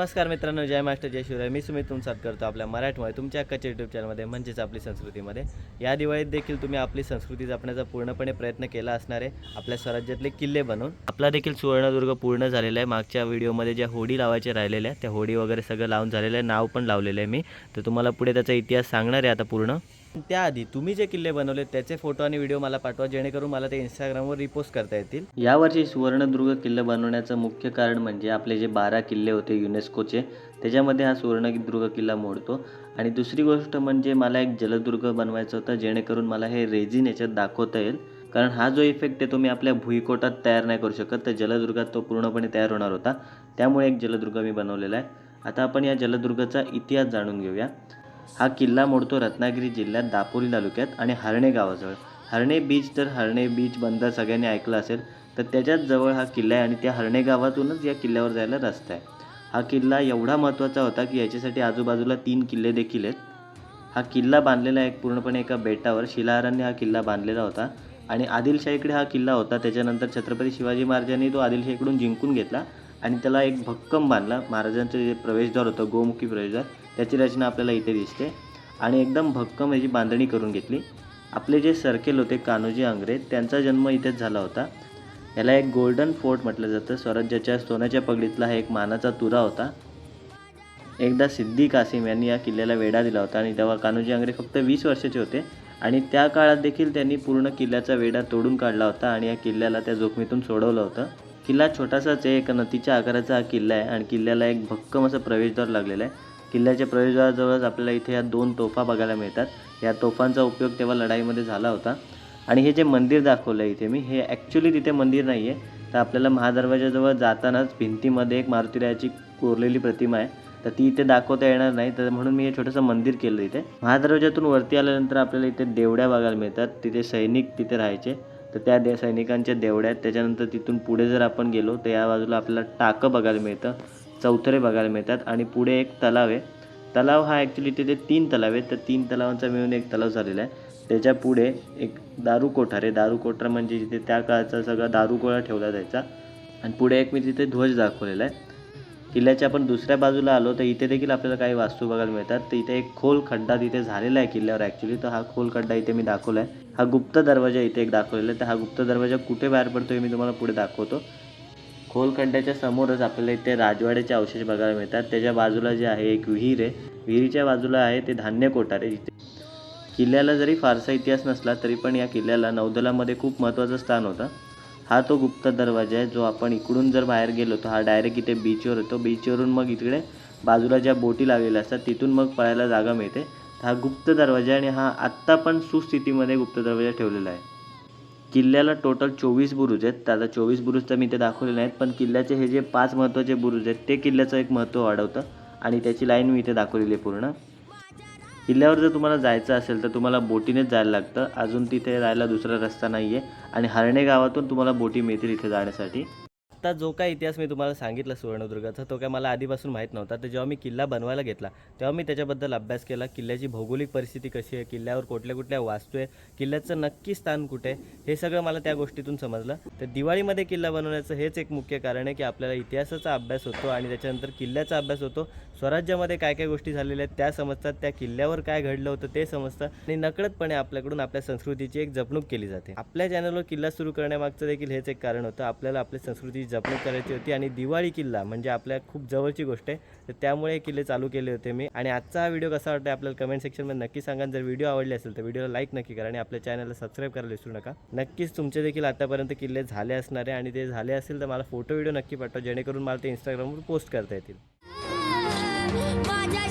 नमस्कार मित्रांनो जय मास्टर जय शिवराय. मी सुमित तुमसात करतो आपल्या मराठीमध्ये तुमच्या अक्काच्या यूट्यूब चॅनलमध्ये म्हणजेच आपली संस्कृतीमध्ये. या दिवाळीत देखील तुम्ही आपली संस्कृती जपण्याचा पूर्णपणे प्रयत्न केला असणार आहे. आपल्या स्वराज्यातले किल्ले बनवून आपला देखील सुवर्णदुर्ग पूर्ण झालेला आहे. मागच्या व्हिडिओमध्ये ज्या होडी लावायच्या राहिलेल्या त्या होडी वगैरे सगळं लावून झालेलं आहे. नाव पण लावलेलं आहे मी. तर तुम्हाला पुढे त्याचा इतिहास सांगणार आहे आता पूर्ण. त्याआधी तुम्ही जे किल्ले बनवले त्याचे फोटो आणि व्हिडिओ मला पाठवा जेणेकरून मला ते इंस्टाग्रामवर रिपोस्ट करता येतील. यावर्षी सुवर्णदुर्ग किल्ला बनवण्याचं मुख्य कारण म्हणजे आपले जे बारा किल्ले होते युनेस्कोचे त्याच्यामध्ये हा सुवर्णदुर्ग किल्ला मोडतो. आणि दुसरी गोष्ट म्हणजे मला एक जलदुर्ग बनवायचं होतं जेणेकरून मला हे रेझिन याच्यात दाखवता येईल. कारण हा जो इफेक्ट आहे तो मी आपल्या भुईकोटात तयार नाही करू शकत तर जलदुर्गात तो पूर्णपणे तयार होणार होता. त्यामुळे एक जलदुर्ग मी बनवलेला आहे. आता आपण या जलदुर्गाचा इतिहास जाणून घेऊया. हा किल्ला मोडतो रत्नागिरी जिल्ह्यात दापोली तालुक्यात आणि हरणे गावाजवळ. हरणे बीच तर हरणे बीच बंदर सगळ्यांनी ऐकलं असेल तर त्याच्याच जवळ हा किल्ला आहे आणि त्या हरणे गावातूनच या किल्ल्यावर जायला रस्ता आहे. हा किल्ला एवढा महत्त्वाचा होता की याच्यासाठी आजूबाजूला तीन किल्ले देखील आहेत. हा किल्ला बांधलेला एक पूर्णपणे एका बेटावर. शिलाहारांनी हा किल्ला बांधलेला होता आणि आदिलशाहीकडे हा किल्ला होता. त्याच्यानंतर छत्रपती शिवाजी महाराजांनी तो आदिलशाहीकडून जिंकून घेतला. आणि त्याला एक भक्कम बांधला. महाराजांचं जे प्रवेशद्वार होतं गोमुखी प्रवेशद्वार त्याची रचना आपल्याला इथे दिसते. आणि एकदम भक्कम याची बांधणी करून घेतली. आपले जे सर्केल होते कान्होजी आंग्रे त्यांचा जन्म इथेच झाला होता. याला एक गोल्डन फोर्ट म्हटलं जातं. स्वराज्याच्या सोन्याच्या पगडीतला हा एक मानाचा तुरा होता. एकदा सिद्दी कासिम यांनी या किल्ल्याला वेढा दिला होता आणि तेव्हा कान्होजी आंग्रे फक्त वीस वर्षाचे होते. आणि त्या काळात देखील त्यांनी पूर्ण किल्ल्याचा वेढा तोडून काढला होता आणि या किल्ल्याला त्या जोखमीतून सोडवलं होतं. किल्ला छोटासाच आहे एक नदीच्या आकाराचा हा किल्ला आहे आणि किल्ल्याला एक भक्कम असं प्रवेशद्वार लागलेला आहे. किल्ल्याच्या प्रवेशद्वाराजवळच आपल्याला इथे या दोन तोफा बघायला मिळतात. या तोफांचा उपयोग तेव्हा लढाईमध्ये झाला होता. आणि हे जे मंदिर दाखवलं आहे इथे मी हे ॲक्च्युली तिथे मंदिर नाही आहे तर आपल्याला महादरवाजाजवळ जातानाच भिंतीमध्ये एक मारुतीरायाची कोरलेली प्रतिमा आहे. तर ती इथे दाखवता येणार नाही. तर म्हणून मी हे छोटंसं मंदिर केलं इथे. महादरवाजातून वरती आल्यानंतर आपल्याला इथे देवड्या बघायला मिळतात. तिथे सैनिक तिथे राहायचे. तर त्या दे सैनिकांच्या देवड्या आहेत. त्याच्यानंतर तिथून पुढे जर आपण गेलो तर या बाजूला आपल्याला टाकं बघायला मिळतं. चौथरे बघायला मिळतात. आणि पुढे एक तलाव आहे. तलाव हा ॲक्च्युली तिथे तीन तलाव आहेत. तर तीन तलावांचा मिळून एक तलाव झालेला आहे. त्याच्या पुढे एक दारू कोठार आहे. दारू कोठार म्हणजे जिथे त्या काळाचा सगळा दारूगोळा ठेवला जायचा. आणि पुढे एक मी तिथे ध्वज दाखवलेला आहे. किल्ल्याच्या आपण दुसऱ्या बाजूला आलो तर इथे देखील आपल्याला काही वास्तू बघायला मिळतात. तर इथे एक खोल खड्डा तिथे झालेला आहे किल्ल्यावर ॲक्च्युली तर हा खोल खड्डा इथे मी दाखवला आहे. हा गुप्त दरवाजा इथे एक दाखवलेला आहे. तर हा गुप्त दरवाजा कुठे बाहेर पडतो हे मी तुम्हाला पुढे दाखवतो. खोलखंड्याच्या समोरच आपल्याला इथे राजवाड्याचे अवशेष बघायला मिळतात. त्याच्या बाजूला जे आहे एक विहीर आहे. विहिरीच्या बाजूला आहे ते धान्य कोठार आहे जिथे किल्ल्याला जरी फारसा इतिहास नसला तरी पण या किल्ल्याला नौदलामध्ये खूप महत्त्वाचं स्थान होतं. हा तो गुप्त दरवाजा आहे. जो आपण इकडून जर बाहेर गेलो तर हा डायरेक्ट इथे बीचवर येतो. बीचवरून मग इकडे बाजूला ज्या बोटी लागलेल्या असतात तिथून मग पळायला जागा मिळते. हा गुप्त दरवाजा आणि हा आत्ता पण सुस्थितीमध्ये गुप्त दरवाजा ठेवलेला आहे. किल्ल्याला टोटल चोवीस बुरुज आहेत. त्याला चोवीस बुरुज तर मी ते दाखवले नाहीत पण किल्ल्याचे हे जे पाच महत्त्वाचे बुरुज आहेत ते किल्ल्याचं एक महत्त्व वाढवतं आणि त्याची लाईन मी इथे दाखवलेली आहे पूर्ण. किल्ल्यावर जर तुम्हाला जायचं असेल तर तुम्हाला बोटीनेच जायला लागतं. अजून तिथे जायला दुसरा रस्ता नाही आहे आणि हरणे गावातून तुम्हाला बोटी मिळतील इथे जाण्यासाठी. आत्ता जो काय इतिहास मी तुम्हाला सांगितला सुवर्णदुर्गाचा तो काय मला आधीपासून माहीत नव्हता. तर जेव्हा मी किल्ला बनवायला घेतला तेव्हा मी त्याच्याबद्दल अभ्यास केला. किल्ल्याची भौगोलिक परिस्थिती कशी आहे? किल्ल्यावर कुठल्या कुठल्या वास्तू आहे किल्ल्याचं नक्की स्थान कुठे आहे? हे सगळं मला त्या गोष्टीतून समजलं. तर दिवाळीमध्ये किल्ला बनवण्याचं हेच एक मुख्य कारण आहे की आपल्याला इतिहासाचा अभ्यास होतो आणि त्याच्यानंतर किल्ल्याचा अभ्यास होतो. स्वराज्यामध्ये काय काय गोष्टी झालेल्या आहेत त्या समजतात. त्या किल्ल्यावर काय घडलं होतं ते समजतं आणि नकळतपणे आपल्याकडून आपल्या संस्कृतीची एक जपणूक केली जाते. आपल्या चॅनलवर किल्ला सुरू करण्यामागचं देखील हेच एक कारण होतं. आपल्याला आपल्या संस्कृतीची जपणूक करायची होती आणि दिवाळी किल्ला म्हणजे आपल्या खूप जवळची गोष्ट आहे. तर त्यामुळे किल्ले चालू केले होते मी. आणि आजचा हा व्हिडिओ कसा वाटतो आपल्याला कमेंट सेक्शनमध्ये नक्की सांगा. जर व्हिडिओ आवडले असेल तर व्हिडिओला लाईक नक्की करा आणि आपल्या चॅनलला सबस्क्राईब करायला विसरू नका. नक्कीच तुमचे देखील आतापर्यंत किल्ले झाले असणार आहे आणि ते झाले असेल तर मला फोटो व्हिडिओ नक्की पाठवा. जेणेकरून मला ते इंस्टाग्रामवर पोस्ट करता येतील. माझ्या